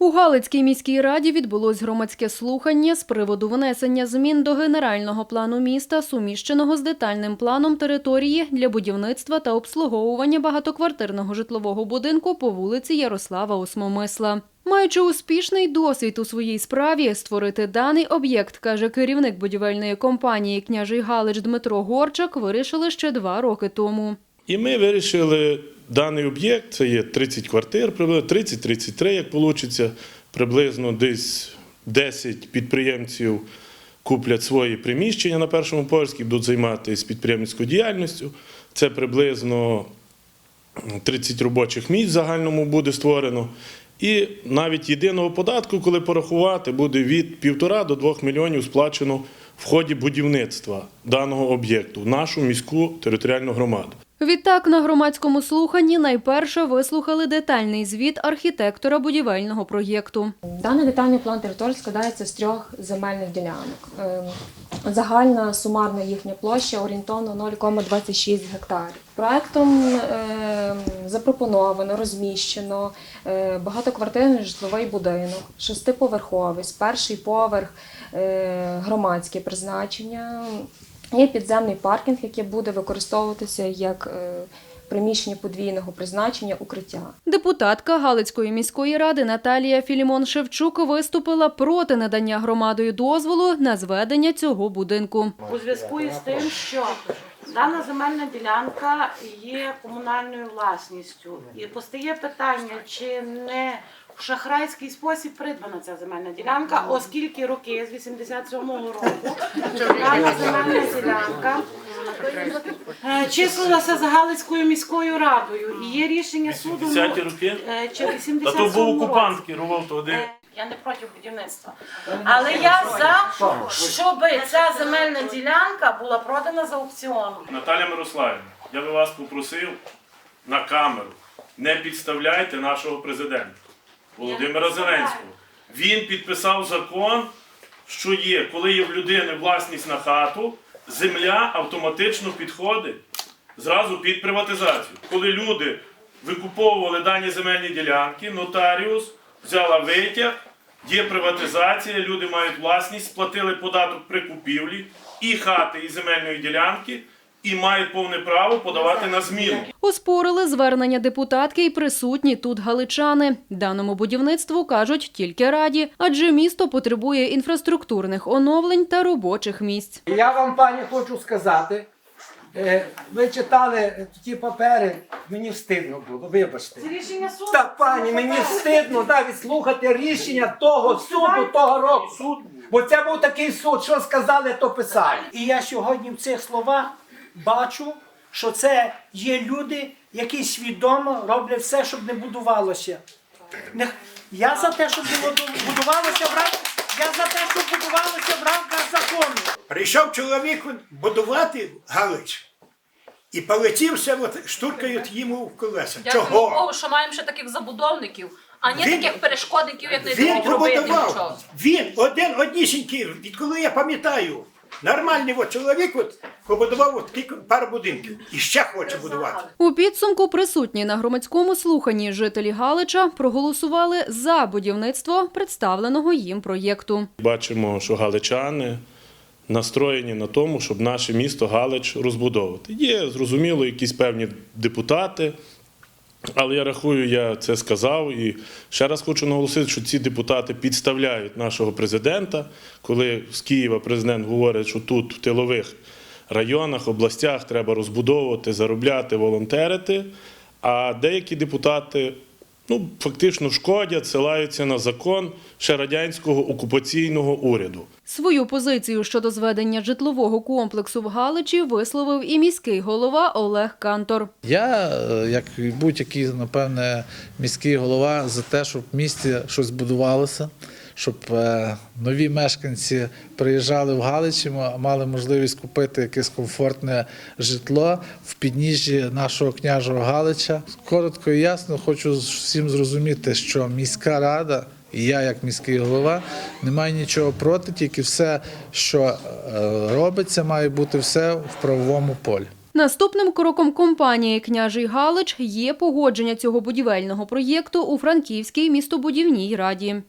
У Галицькій міській раді відбулось громадське слухання з приводу внесення змін до генерального плану міста, суміщеного з детальним планом території для будівництва та обслуговування багатоквартирного житлового будинку по вулиці Ярослава Осмомисла. Маючи успішний досвід у своїй справі, створити даний об'єкт, каже керівник будівельної компанії княжий Галич Дмитро Горчак, вирішили ще два роки тому. І ми вирішили даний об'єкт, це є 30 квартир, приблизно 30-33, як вийде, приблизно десь 10 підприємців куплять свої приміщення на першому поверсі, будуть займатися підприємницькою діяльністю. Це приблизно 30 робочих місць в загальному буде створено. І навіть єдиного податку, коли порахувати, буде від 1,5 до 2 мільйонів сплачено в ході будівництва даного об'єкту в нашу міську територіальну громаду. Відтак на громадському слуханні найперше вислухали детальний звіт архітектора будівельного проєкту. Даний детальний план території складається з трьох земельних ділянок. Ем, Загальна сумарна їхня площа орієнтовно 0,26 гектарів. Проектом ем, запропоновано, розміщено е, багатоквартирний житловий будинок, шестиповерховий, перший поверх е, громадське призначення. Є підземний паркінг, який буде використовуватися як е, приміщення подвійного призначення укриття. Депутатка Галицької міської ради Наталія Філімон Шевчук виступила проти надання громадою дозволу на зведення цього будинку. у зв'язку із тим, що дана земельна ділянка є комунальною власністю. І постає питання, чи не в шахрайський спосіб придбана ця земельна ділянка, оскільки роки з 87-го року дана земельна ділянка е, числилася за Галицькою міською радою. І є рішення суду ну, 80-ті роки? е, чи в Та 87 то був році. окупант керував туди. Е, Я не проти будівництва. Але я за, щоб ця земельна ділянка була продана за аукціоном. Наталя Мирославівна, я би вас попросив на камеру. Не підставляйте нашого президента Володимира Зеленського. Він підписав закон, що є, коли є в людини власність на хату, земля автоматично підходить зразу під приватизацію. Коли люди викуповували дані земельні ділянки, нотаріус взяла витяг, є приватизація, люди мають власність, сплатили податок при купівлі і хати, і земельної ділянки, і мають повне право подавати на зміну. Оспорили звернення депутатки і присутні тут галичани. Даному будівництву кажуть тільки раді, адже місто потребує інфраструктурних оновлень та робочих місць. Я вам, пані, хочу сказати. е, Ви читали ті папери, мені встидно було, вибачте. Це рішення суду. Так, пані, мені встидно навіть слухати рішення того суду, того року. Суд. Бо це був такий суд, що сказали, то писали. І я сьогодні в цих словах бачу, що це є люди, які свідомо роблять все, щоб не будувалося. Я за те, щоб не будувалося в рамках, я за те, щоб будувалося в рамках закону. Прийшов чоловік будувати Галич і полетівся, от, штуркають йому в колеса. Дякую Чого? Богу, що маємо ще таких забудовників, а не Він- таких перешкодників, як не Він дають робити побудував. Він один однісінький, відколи я пам'ятаю. Нормальний от чоловік от, побудував от кілька- пару будинків і ще хоче будувати. У підсумку присутні на громадському слуханні жителі Галича проголосували за будівництво представленого їм проєкту. Бачимо, що галичани настроєні на тому, щоб наше місто Галич розбудовувати. Є, зрозуміло, якісь певні депутати, але я рахую, я це сказав. І ще раз хочу наголосити, що ці депутати підставляють нашого президента, коли з Києва президент говорить, що тут, в тилових районах, областях треба розбудовувати, заробляти, волонтерити. А деякі депутати ну, фактично шкодять, силаються на закон ще радянського окупаційного уряду. Свою позицію щодо зведення житлового комплексу в Галичі висловив і міський голова Олег Кантор. Я, е, як будь-який, напевне, міський голова, за те, щоб в місті щось будувалося, щоб е, нові мешканці приїжджали в Галичі, мали можливість купити якесь комфортне житло в підніжжі нашого княжого Галича. Коротко і ясно, хочу всім зрозуміти, що міська рада. І я, як міський голова, не маю нічого проти, тільки все, що е, робиться, має бути все в правовому полі. Наступним кроком компанії Княжий Галич є погодження цього будівельного проєкту у Франківській містобудівній раді.